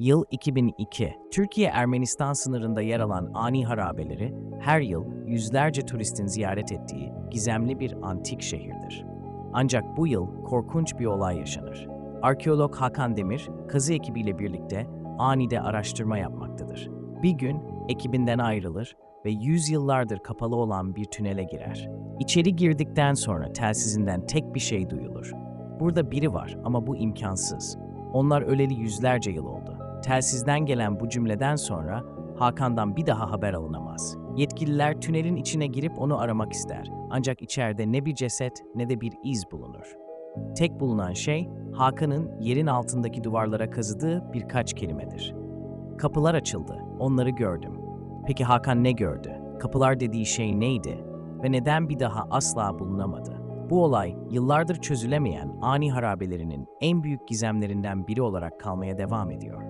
Yıl 2002. Türkiye-Ermenistan sınırında yer alan ani harabeleri her yıl yüzlerce turistin ziyaret ettiği gizemli bir antik şehirdir. Ancak bu yıl korkunç bir olay yaşanır. Arkeolog Hakan Demir, kazı ekibiyle birlikte anide araştırma yapmaktadır. Bir gün ekibinden ayrılır ve yüzyıllardır kapalı olan bir tünele girer. İçeri girdikten sonra telsizinden tek bir şey duyulur. Burada biri var ama bu imkansız. Onlar öleli yüzlerce yıl oldu. Telsizden gelen bu cümleden sonra Hakan'dan bir daha haber alınamaz. Yetkililer tünelin içine girip onu aramak ister. Ancak içeride ne bir ceset ne de bir iz bulunur. Tek bulunan şey Hakan'ın yerin altındaki duvarlara kazıdığı birkaç kelimedir. Kapılar açıldı. Onları gördüm. Peki Hakan ne gördü? Kapılar dediği şey neydi? Ve neden bir daha asla bulunamadı? Bu olay yıllardır çözülemeyen ani harabelerinin en büyük gizemlerinden biri olarak kalmaya devam ediyor.